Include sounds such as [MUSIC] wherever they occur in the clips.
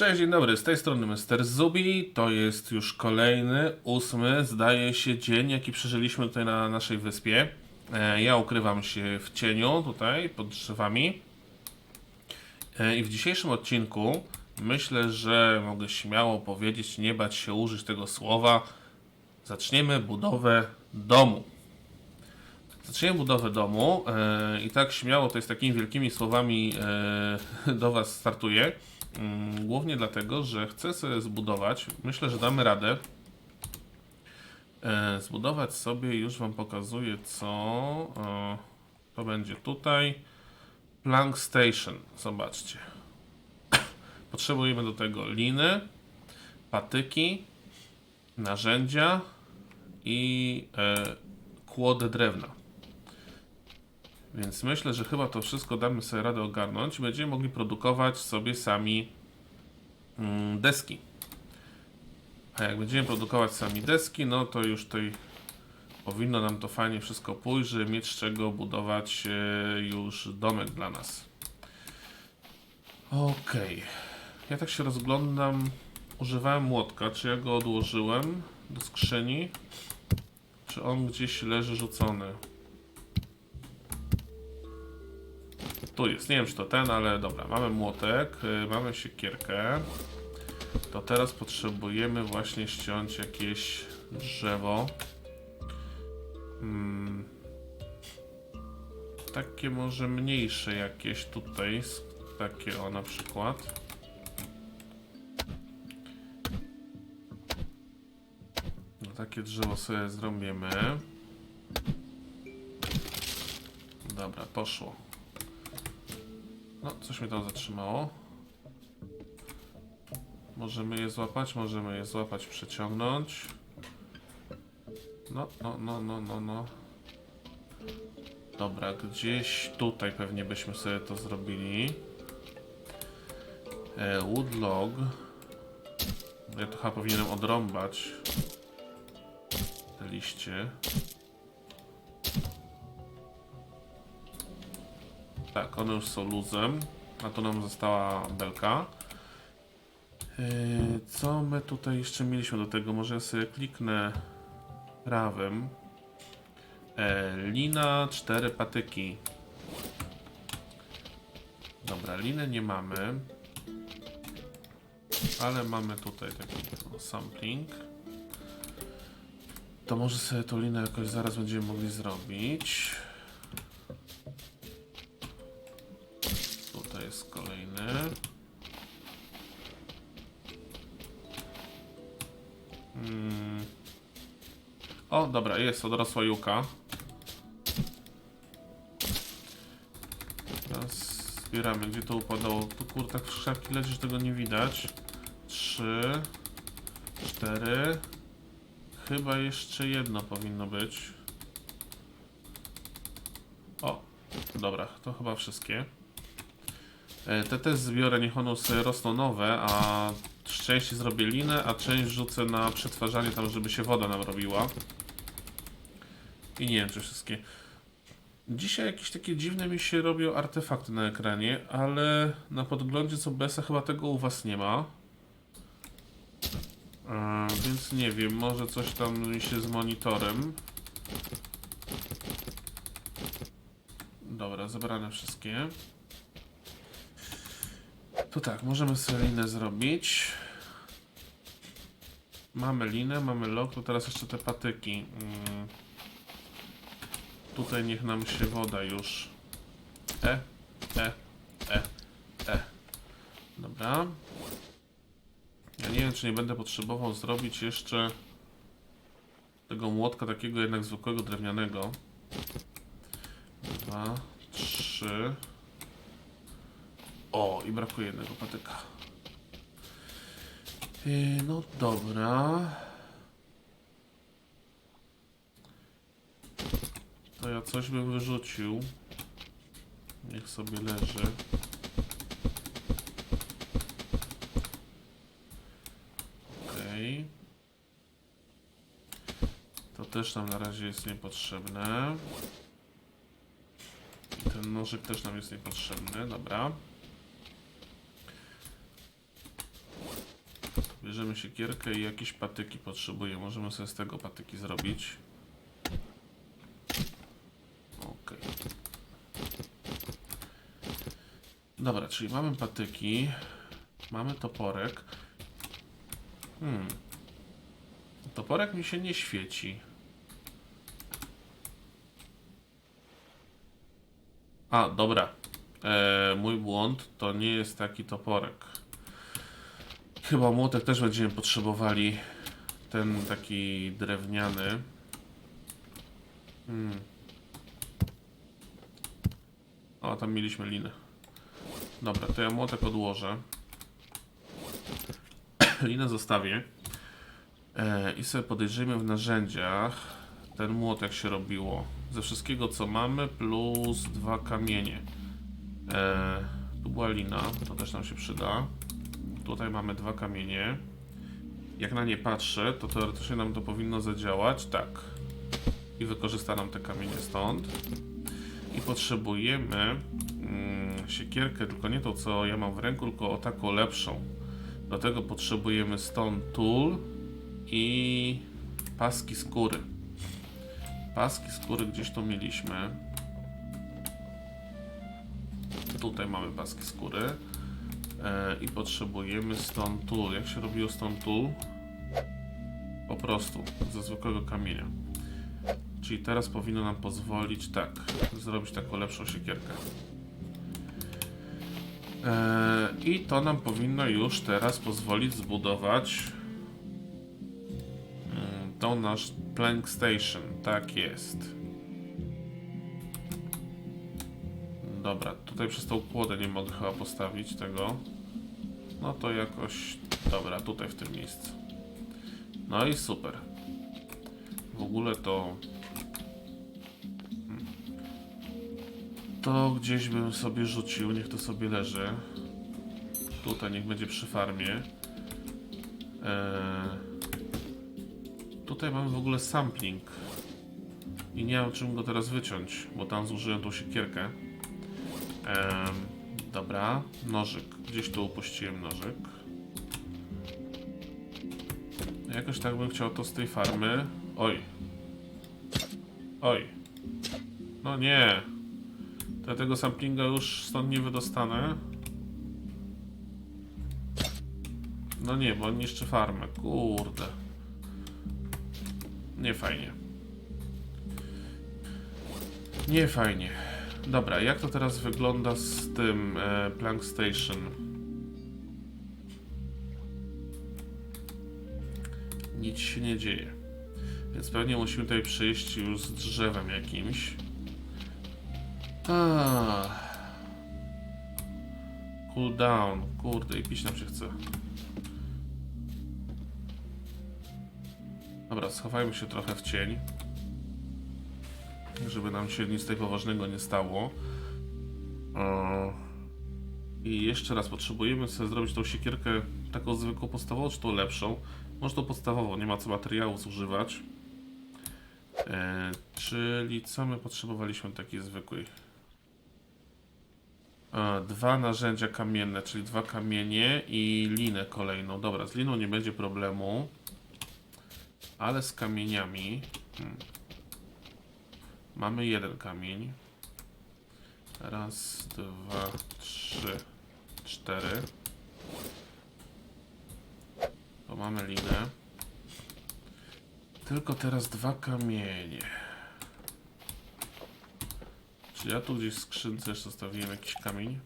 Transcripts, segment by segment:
Cześć, dzień dobry, z tej strony Mr. Zubi. To jest już kolejny, ósmy, zdaje się, dzień, jaki przeżyliśmy tutaj na naszej wyspie. E, Ja ukrywam się w cieniu tutaj, pod drzewami. E, I w dzisiejszym odcinku myślę, że mogę śmiało powiedzieć, nie bać się użyć tego słowa. Zaczniemy budowę domu. Zaczniemy budowę domu e, i tak śmiało to jest takimi wielkimi słowami e, [LAUGHS] do Was startuję. Mm, Głównie dlatego, że chcę sobie zbudować, myślę, że damy radę. E, zbudować sobie, już Wam pokazuję co. E, to będzie tutaj. Plank Station, zobaczcie. [COUGHS] Potrzebujemy do tego liny, patyki, narzędzia i e, kłody drewna. Więc myślę, że chyba to wszystko damy sobie radę ogarnąć i będziemy mogli produkować sobie sami mm, deski. A jak będziemy produkować sami deski, no to już tutaj powinno nam to fajnie wszystko pójść, żeby mieć z czego budować e, już domek dla nas. Okej. Ja tak się rozglądam. Używałem młotka. Czy ja go odłożyłem do skrzyni? Czy on gdzieś leży rzucony? Tu jest, nie wiem czy to ten, ale dobra, mamy młotek, y, mamy siekierkę. To teraz potrzebujemy właśnie ściąć jakieś drzewo. Hmm. Takie może mniejsze jakieś tutaj, takie o na przykład. No, takie drzewo sobie zrobimy. Dobra, poszło. No, coś mnie tam zatrzymało. Możemy je złapać, możemy je złapać, przeciągnąć. No, no, no, no, no, no. Dobra, gdzieś tutaj pewnie byśmy sobie to zrobili. E, woodlog. Ja to chyba powinienem odrąbać te liście. Tak, one już są luzem. A to nam została belka. Yy, co my tutaj jeszcze mieliśmy do tego? Może ja sobie kliknę prawym. E, lina, cztery patyki. Dobra, liny nie mamy. Ale mamy tutaj taki sampling. To może sobie tą linę jakoś zaraz będziemy mogli zrobić. Jest kolejny. Mm. O, dobra, jest odrosła juka. Teraz zbieramy, gdzie to upadało. Tu kurde, tak w krzaki leci, że tego nie widać. Trzy, cztery. Chyba jeszcze jedno powinno być. O, dobra, to chyba wszystkie. E, Te też zbiorę, niech one rosną nowe, a część zrobię linę, a część rzucę na przetwarzanie tam, żeby się woda nam robiła. I nie wiem, czy wszystkie. Dzisiaj jakieś takie dziwne mi się robią artefakty na ekranie, ale na podglądzie co BS chyba tego u was nie ma. E, więc nie wiem, może coś tam mi się z monitorem. Dobra, zebrane wszystkie. To tak, możemy sobie linę zrobić. Mamy linę, mamy lok, to teraz jeszcze te patyki. Mm. Tutaj niech nam się woda już. E, e, e, e. Dobra. Ja nie wiem, czy nie będę potrzebował zrobić jeszcze tego młotka takiego jednak zwykłego drewnianego. Dwa, trzy. O, i brakuje jednego patyka. Yy, no dobra. To ja coś bym wyrzucił. Niech sobie leży. Okej. To też nam na razie jest niepotrzebne. I ten nożyk też nam jest niepotrzebny, dobra. Bierzemy siekierkę i jakieś patyki potrzebuję. Możemy sobie z tego patyki zrobić. Okej. Dobra, czyli mamy patyki. Mamy toporek. Hmm. Toporek mi się nie świeci. A, dobra. E, mój błąd to nie jest taki toporek. Chyba młotek też będziemy potrzebowali. Ten taki drewniany. Hmm. O, tam mieliśmy linę. Dobra, to ja młotek odłożę. [COUGHS] Linę zostawię. E, I sobie podejrzyjmy w narzędziach ten młot jak się robiło. Ze wszystkiego co mamy plus dwa kamienie. E, tu była lina, to też nam się przyda. Tutaj mamy dwa kamienie. Jak na nie patrzę, to teoretycznie nam to powinno zadziałać. Tak. I wykorzysta nam te kamienie stąd. I potrzebujemy mm, siekierkę, tylko nie to co ja mam w ręku, tylko o taką lepszą. Do tego potrzebujemy stone tool i paski skóry. Paski skóry gdzieś tu mieliśmy. Tutaj mamy paski skóry. E, I potrzebujemy stone tool. Jak się robiło stone tool? Po prostu, ze zwykłego kamienia. Czyli teraz powinno nam pozwolić tak, zrobić taką lepszą siekierkę. E, I to nam powinno już teraz pozwolić zbudować mm, tą nasz plank station. Tak jest. Dobra, tutaj przez tą kłodę nie mogę chyba postawić tego. No to jakoś... Dobra, tutaj w tym miejscu. No i super. W ogóle to... Hmm. To gdzieś bym sobie rzucił, niech to sobie leży. Tutaj niech będzie przy farmie. Eee... Tutaj mamy w ogóle sampling. I nie mam czym go teraz wyciąć, bo tam zużyłem tą siekierkę. Em, dobra, nożyk. Gdzieś tu upuściłem nożyk. Jakoś tak bym chciał to z tej farmy. Oj. Oj. No nie. To ja tego samplinga już stąd nie wydostanę. No nie, bo on niszczy farmę. Kurde. Nie fajnie. Nie fajnie. Dobra, jak to teraz wygląda z tym e, Plank Station? Nic się nie dzieje. Więc pewnie musimy tutaj przyjść już z drzewem jakimś. Ah. Cool down. Kurde, i pić nam się chce. Dobra, schowajmy się trochę w cień żeby nam się nic tego ważnego nie stało. E, I jeszcze raz potrzebujemy sobie zrobić tą siekierkę taką zwykłą podstawową, czy tą lepszą. Może tą podstawową, nie ma co materiału zużywać. E, czyli co my potrzebowaliśmy takiej zwykłej? E, dwa narzędzia kamienne, czyli dwa kamienie i linę kolejną. Dobra, z liną nie będzie problemu. Ale z kamieniami... Hmm. Mamy jeden kamień. Raz, dwa, trzy, cztery. To mamy linę. Tylko teraz dwa kamienie. Czy ja tu gdzieś w skrzynce jeszcze zostawiłem jakiś kamień?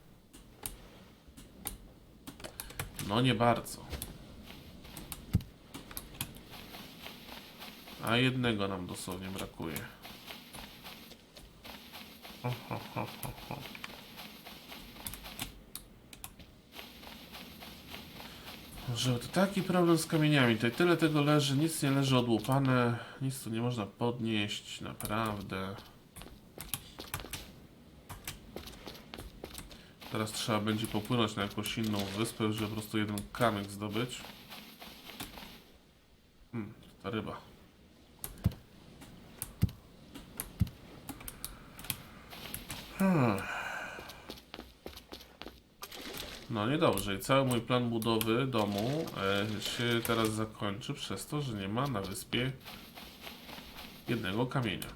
No nie bardzo. A jednego nam dosłownie brakuje. Ho, ho, ho, ho, ho. Że to taki problem z kamieniami. Tutaj tyle tego leży, nic nie leży odłupane, nic tu nie można podnieść, naprawdę. Teraz trzeba będzie popłynąć na jakąś inną wyspę, żeby po prostu jeden kamyk zdobyć. Hmm, ta ryba. Hmm. No niedobrze i cały mój plan budowy domu e, się teraz zakończy przez to, że nie ma na wyspie jednego kamienia.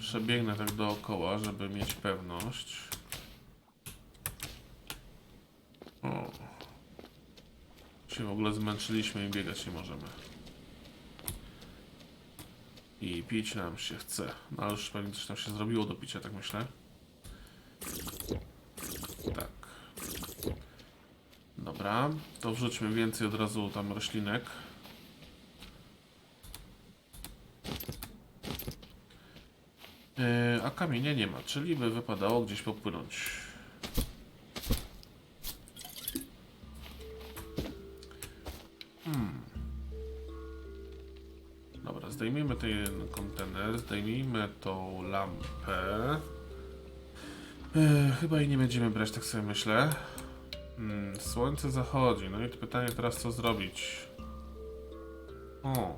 Przebiegnę tak dookoła, żeby mieć pewność. O. W ogóle zmęczyliśmy i biegać nie możemy. I pić nam się chce. No ale już pewnie coś tam się zrobiło do picia, tak myślę. Tak. Dobra, to wrzućmy więcej od razu tam roślinek. Yy, a kamienia nie ma, czyli by wypadało gdzieś popłynąć. Zdejmijmy tą lampę. Yy, chyba i nie będziemy brać, tak sobie myślę. Hmm, słońce zachodzi, no i pytanie teraz co zrobić? O.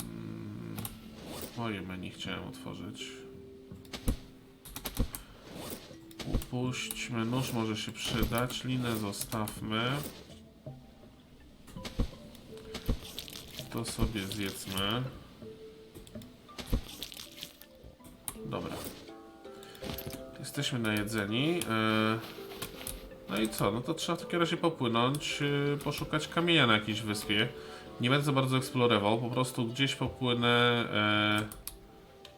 Mm, Moje menu chciałem otworzyć. Upuśćmy, nóż może się przydać, linę zostawmy. To sobie zjedzmy. Dobra. Jesteśmy najedzeni. E, No i co? No to trzeba w takim razie popłynąć, e, poszukać kamienia na jakiejś wyspie. Nie będę za bardzo eksplorował, po prostu gdzieś popłynę,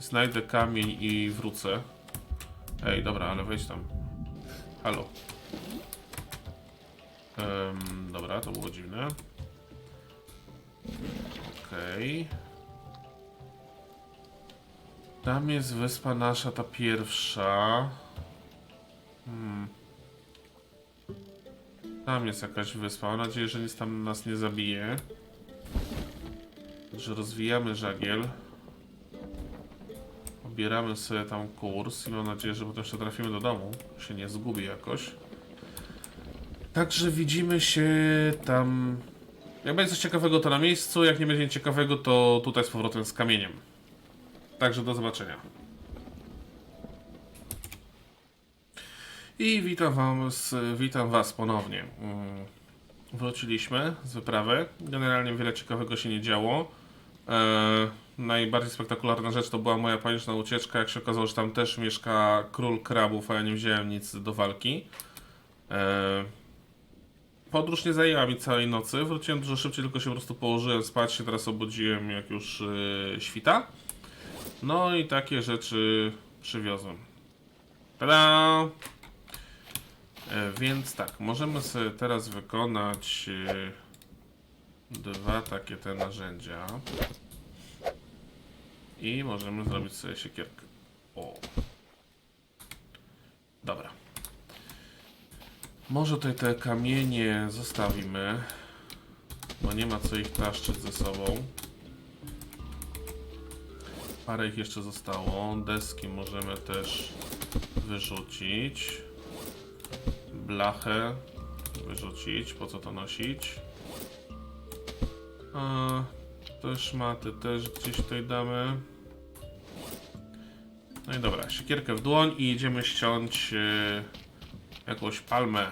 e, znajdę kamień i wrócę. Ej, dobra, ale wejdź tam. Halo. Em, dobra, to było dziwne. Okej. Tam jest wyspa nasza, ta pierwsza. Hmm. Tam jest jakaś wyspa. Mam nadzieję, że nic tam nas nie zabije. Że rozwijamy żagiel. Obieramy sobie tam kurs i mam nadzieję, że potem jeszcze trafimy do domu. Się nie zgubi jakoś. Także widzimy się tam. Jak będzie coś ciekawego, to na miejscu. Jak nie będzie nic ciekawego, to tutaj z powrotem z kamieniem. Także do zobaczenia. I witam, wam z, witam Was ponownie. Mm, Wróciliśmy z wyprawy. Generalnie wiele ciekawego się nie działo. E, najbardziej spektakularna rzecz to była moja paniczna ucieczka. Jak się okazało, że tam też mieszka król krabów, a ja nie wziąłem nic do walki. E, podróż nie zajęła mi całej nocy. Wróciłem dużo szybciej, tylko się po prostu położyłem spać. Się teraz obudziłem, jak już e, świta. No i takie rzeczy przywiozłem. Tada! E, więc tak, możemy sobie teraz wykonać dwa takie te narzędzia. I możemy zrobić sobie siekierkę. O. Dobra. Może tutaj te kamienie zostawimy, bo nie ma co ich taszczyć ze sobą. Parę ich jeszcze zostało. Deski możemy też wyrzucić. Blachę wyrzucić. Po co to nosić? Te szmaty też gdzieś tutaj damy. No i dobra, siekierkę w dłoń i idziemy ściąć e, jakąś palmę.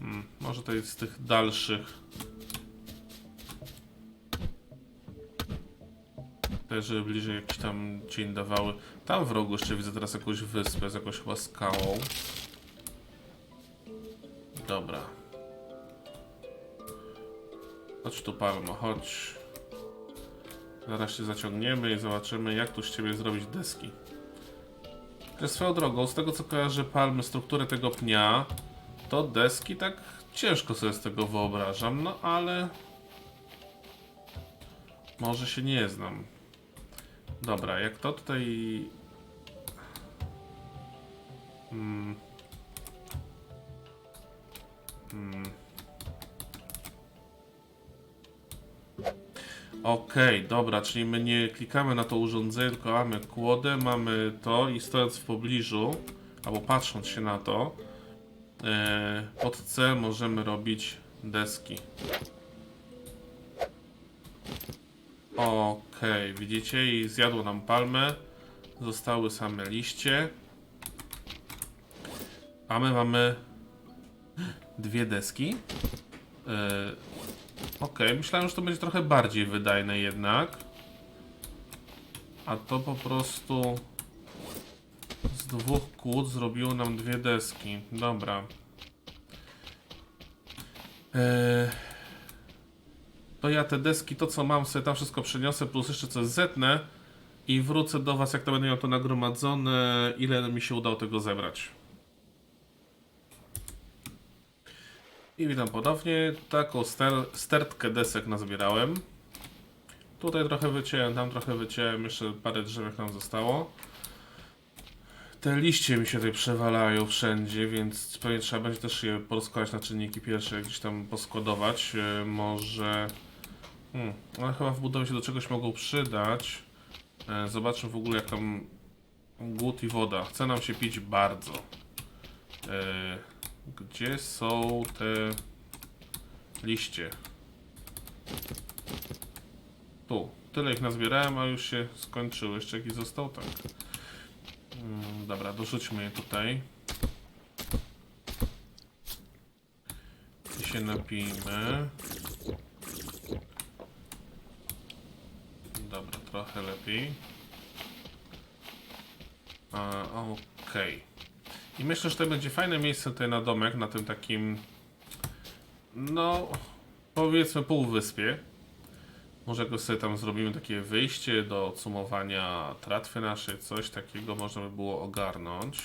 Hmm, może to jest z tych dalszych. Te, żeby bliżej jakiś tam cień dawały. Tam w rogu jeszcze widzę teraz jakąś wyspę z jakąś chyba skałą. Dobra. Chodź tu Palmo, chodź. Zaraz się zaciągniemy i zobaczymy jak tu z ciebie zrobić deski. Że swoją drogą, z tego co kojarzę palmy, strukturę tego pnia, to deski tak ciężko sobie z tego wyobrażam, no ale... Może się nie znam. Dobra, jak to tutaj... Hmm. Hmm. Okej, dobra, czyli my nie klikamy na to urządzenie, tylko mamy kłodę, mamy to i stojąc w pobliżu, albo patrząc się na to, e, pod C możemy robić deski. Okej, widzicie? I zjadło nam palmę. Zostały same liście. A my mamy dwie deski. Okej, myślałem, że to będzie trochę bardziej wydajne jednak. A to po prostu z dwóch kłód zrobiło nam dwie deski. Dobra. Eee, to ja te deski, to co mam, sobie tam wszystko przeniosę, plus jeszcze coś zetnę i wrócę do Was, jak to będę miał to nagromadzone, ile mi się udało tego zebrać. I witam ponownie. Taką ster stertkę desek nazbierałem. Tutaj trochę wyciąłem, tam trochę wyciąłem, jeszcze parę drzewek nam zostało. Te liście mi się tutaj przewalają wszędzie, więc pewnie trzeba będzie też je porozkładać na czynniki pierwsze, gdzieś tam poskładować. E, Może... Hmm, ale chyba w budowie się do czegoś mogą przydać. E, Zobaczmy w ogóle jak tam głód i woda. Chce nam się pić bardzo. E, Gdzie są te liście? Tu. Tyle ich nazbierałem, a już się skończyły. Jeszcze jakiś został? Tak. Mm, dobra, dorzućmy je tutaj. I się napijmy. Dobra, trochę lepiej. Okej. I myślę, że to będzie fajne miejsce tutaj na domek, na tym takim, no, powiedzmy półwyspie. Może go sobie tam zrobimy takie wyjście do odsumowania tratwy naszej, coś takiego można by było ogarnąć.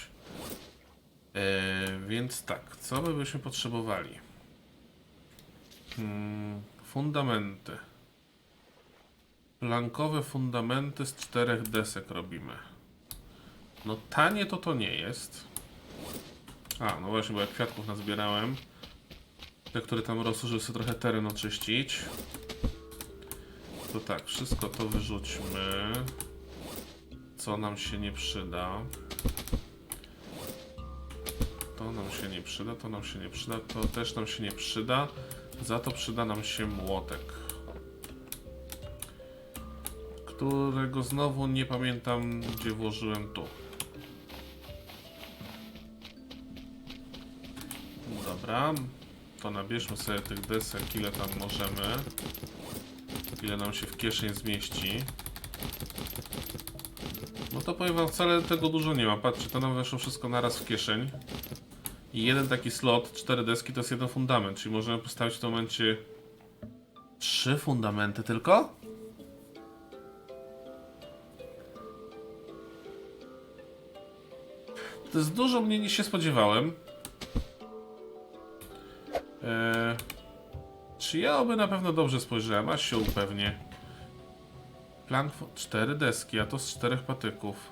E, więc tak, co by byśmy potrzebowali? Hmm, fundamenty. Plankowe fundamenty z czterech desek robimy. No tanie to to nie jest. A, no właśnie, bo ja kwiatków nazbierałem. Te, które tam rosły, żeby sobie trochę teren oczyścić. To tak, wszystko to wyrzućmy. Co nam się nie przyda. To nam się nie przyda, to nam się nie przyda, to też nam się nie przyda. Za to przyda nam się młotek. Którego znowu nie pamiętam, gdzie włożyłem tu. Dobra, to nabierzmy sobie tych desek, ile tam możemy. Ile nam się w kieszeń zmieści. No to powiem wam, wcale tego dużo nie ma. Patrzcie, to nam weszło wszystko naraz w kieszeń. I jeden taki slot, cztery deski, to jest jeden fundament, czyli możemy postawić w tym momencie trzy fundamenty tylko? To jest dużo mniej niż się spodziewałem. Eee, czy ja oby na pewno dobrze spojrzałem, aż się upewnię. Plank fo- cztery deski, a to z czterech patyków.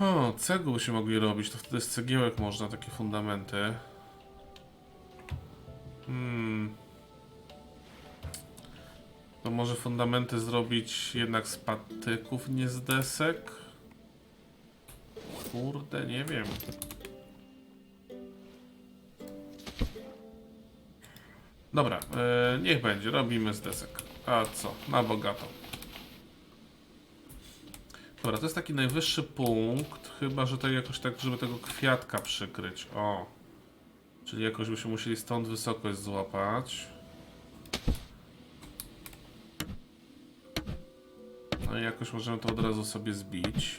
O, cegły się mogli robić, to wtedy z cegiełek można takie fundamenty. Hmm. To może fundamenty zrobić jednak z patyków, nie z desek? Kurde, nie wiem. Dobra, e, niech będzie, robimy z desek. A co, na bogato. Dobra, to jest taki najwyższy punkt, chyba że to jakoś tak, żeby tego kwiatka przykryć. O. Czyli jakoś byśmy musieli stąd wysokość złapać. No i jakoś możemy to od razu sobie zbić.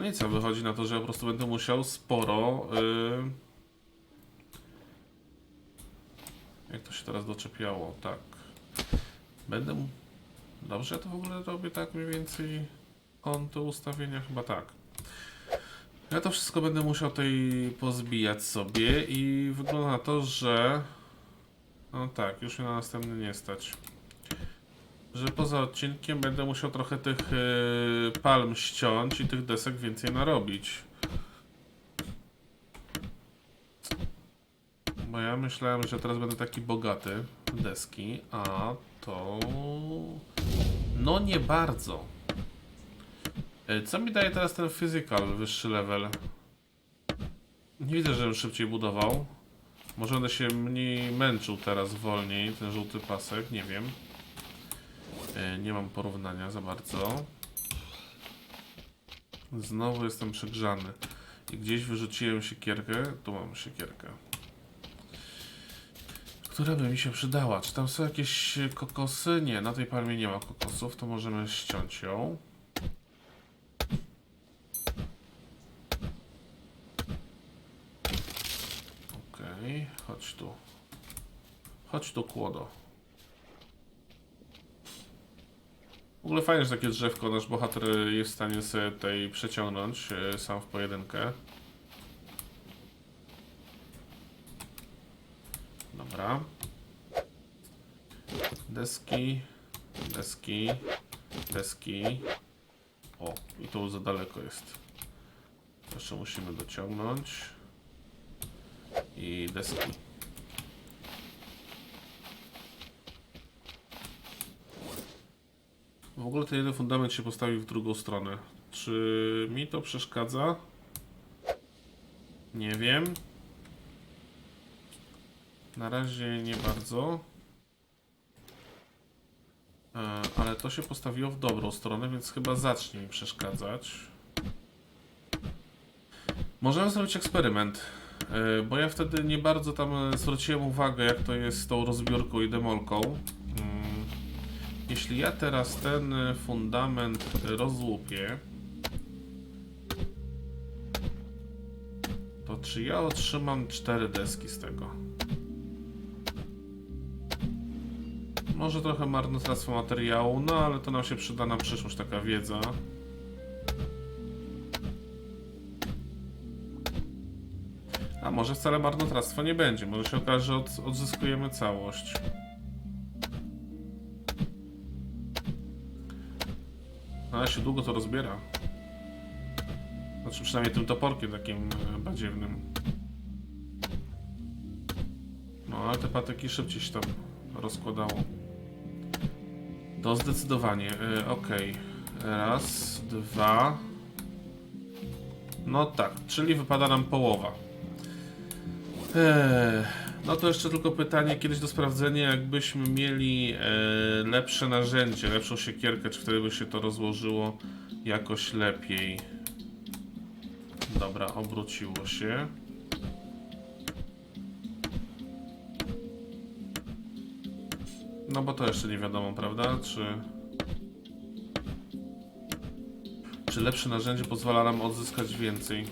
No nic, a wychodzi na to, że ja po prostu będę musiał sporo. Yy... Jak to się teraz doczepiało? Tak. Będę. Dobrze, ja to w ogóle robię tak mniej więcej. Kąty ustawienia, chyba tak. Ja to wszystko będę musiał tutaj pozbijać sobie i wygląda na to, że. No tak, już mnie na następny nie stać. Że poza odcinkiem będę musiał trochę tych yy, palm ściąć i tych desek więcej narobić. Bo ja myślałem, że teraz będę taki bogaty w deski, a to... No nie bardzo. E, Co mi daje teraz ten physical, wyższy level? Nie widzę, żebym szybciej budował. Może będę się mniej męczył teraz wolniej, ten żółty pasek, nie wiem. E, Nie mam porównania za bardzo. Znowu jestem przegrzany. I gdzieś wyrzuciłem siekierkę. Tu mam siekierkę. Która by mi się przydała? Czy tam są jakieś kokosy? Nie, na tej palmie nie ma kokosów, to możemy ściąć ją. Okej, chodź tu. Chodź tu, kłodo. W ogóle fajnie, że takie drzewko nasz bohater jest w stanie sobie tutaj przeciągnąć e, sam w pojedynkę. Dobra. Deski, deski, deski. O, i już za daleko jest. Jeszcze musimy dociągnąć. I deski. W ogóle ten jeden fundament się postawił w drugą stronę. Czy mi to przeszkadza? Nie wiem. Na razie nie bardzo. E, ale to się postawiło w dobrą stronę, więc chyba zacznie mi przeszkadzać. Możemy zrobić eksperyment. e, Bo ja wtedy nie bardzo tam zwróciłem uwagę, jak to jest z tą rozbiórką i demolką. Jeśli ja teraz ten e, fundament rozłupię, to czy ja otrzymam cztery deski z tego? Może trochę marnotrawstwo materiału, no ale to nam się przyda na przyszłość, taka wiedza. A może wcale marnotrawstwo nie będzie, może się okaże, że od, odzyskujemy całość. Ale się długo to rozbiera. Znaczy przynajmniej tym toporkiem takim e, badziewnym. No ale te patyki szybciej się tam rozkładało. To zdecydowanie. E, Okej. Raz, dwa. No tak, czyli wypada nam połowa. Eee, no to jeszcze tylko pytanie kiedyś do sprawdzenia, jakbyśmy mieli e, lepsze narzędzie, lepszą siekierkę, czy wtedy by się to rozłożyło jakoś lepiej. Dobra, obróciło się. No bo to jeszcze nie wiadomo, prawda? Czy... Czy lepsze narzędzie pozwala nam odzyskać więcej?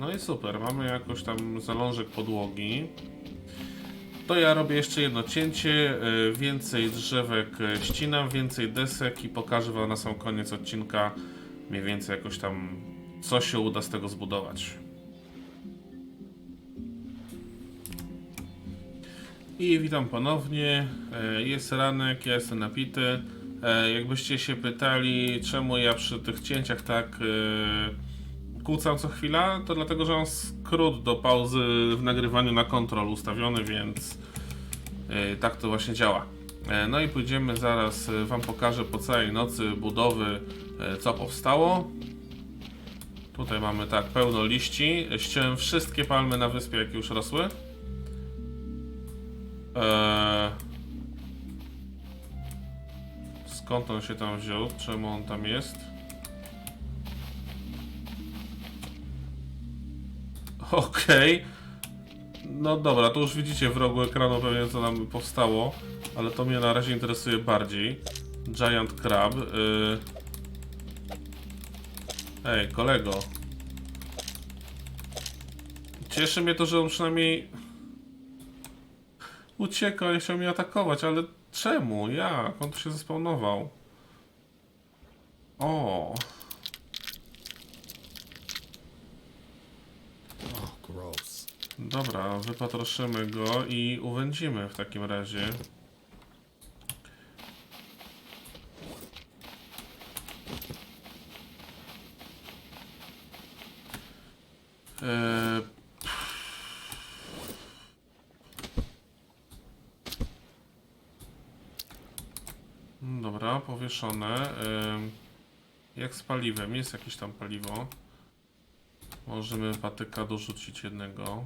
No i super, mamy jakoś tam zalążek podłogi. To ja robię jeszcze jedno cięcie, y, więcej drzewek y, ścinam, więcej desek i pokażę wam na sam koniec odcinka mniej więcej jakoś tam co się uda z tego zbudować. I witam ponownie. E, Jest ranek, ja jestem napity. Jakbyście się pytali, czemu ja przy tych cięciach tak kłócam co chwila, to dlatego, że mam skrót do pauzy w nagrywaniu na kontrol ustawiony, więc e, tak to właśnie działa. E, No i pójdziemy zaraz, e, Wam pokażę po całej nocy budowy, co powstało. Tutaj mamy tak pełno liści. Ściąłem wszystkie palmy na wyspie, jakie już rosły. Eee... Skąd on się tam wziął? Czemu on tam jest? Okej. No dobra, to już widzicie w rogu ekranu pewnie co nam powstało, ale to mnie na razie interesuje bardziej. Giant Crab. Yy... Ej, kolego. Cieszy mnie to, że on przynajmniej ucieka, nie chciał mnie atakować, ale czemu? Jak? On tu się zespawnował. O, Dobra, wypatroszymy go i uwędzimy w takim razie. Eee, Dobra, powieszone. Eee, jak z paliwem? Jest jakieś tam paliwo. Możemy patyka dorzucić jednego.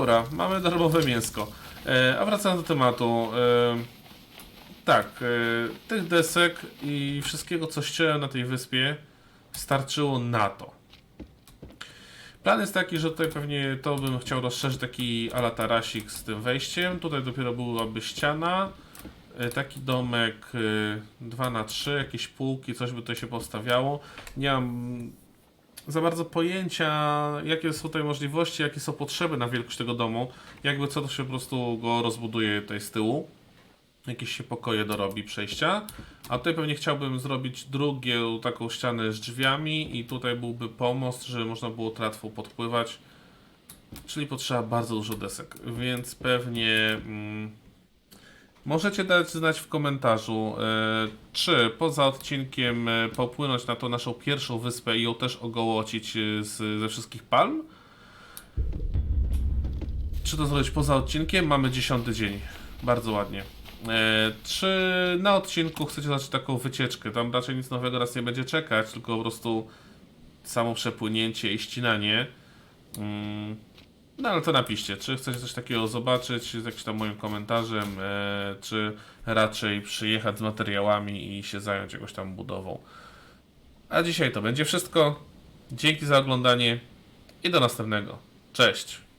Dobra, mamy darmowe mięsko. E, a wracając do tematu. E, tak, e, tych desek i wszystkiego, co ściąłem na tej wyspie, starczyło na to. Plan jest taki, że tutaj pewnie to bym chciał rozszerzyć taki ala tarasik z tym wejściem. Tutaj dopiero byłaby ściana. e, Taki domek 2 na 3 jakieś półki, coś by tutaj się postawiało. Nie mam za bardzo pojęcia, jakie są tutaj możliwości, jakie są potrzeby na wielkość tego domu. Jakby co, to się po prostu go rozbuduje tutaj z tyłu. Jakieś się pokoje dorobi przejścia. A tutaj pewnie chciałbym zrobić drugie taką ścianę z drzwiami i tutaj byłby pomost, żeby można było łatwo podpływać. Czyli potrzeba bardzo dużo desek, więc pewnie mm, możecie dać znać w komentarzu, e, czy poza odcinkiem e, popłynąć na tą naszą pierwszą wyspę i ją też ogołocić e, z, ze wszystkich palm. Czy to zrobić poza odcinkiem? Mamy dziesiąty dzień. Bardzo ładnie. Czy na odcinku chcecie zacząć taką wycieczkę? Tam raczej nic nowego nas nie będzie czekać, tylko po prostu samo przepłynięcie i ścinanie. Mm, no ale to napiszcie, czy chcecie coś takiego zobaczyć z jakimś tam moim komentarzem, e, czy raczej przyjechać z materiałami i się zająć jakąś tam budową. A dzisiaj to będzie wszystko. Dzięki za oglądanie i do następnego. Cześć!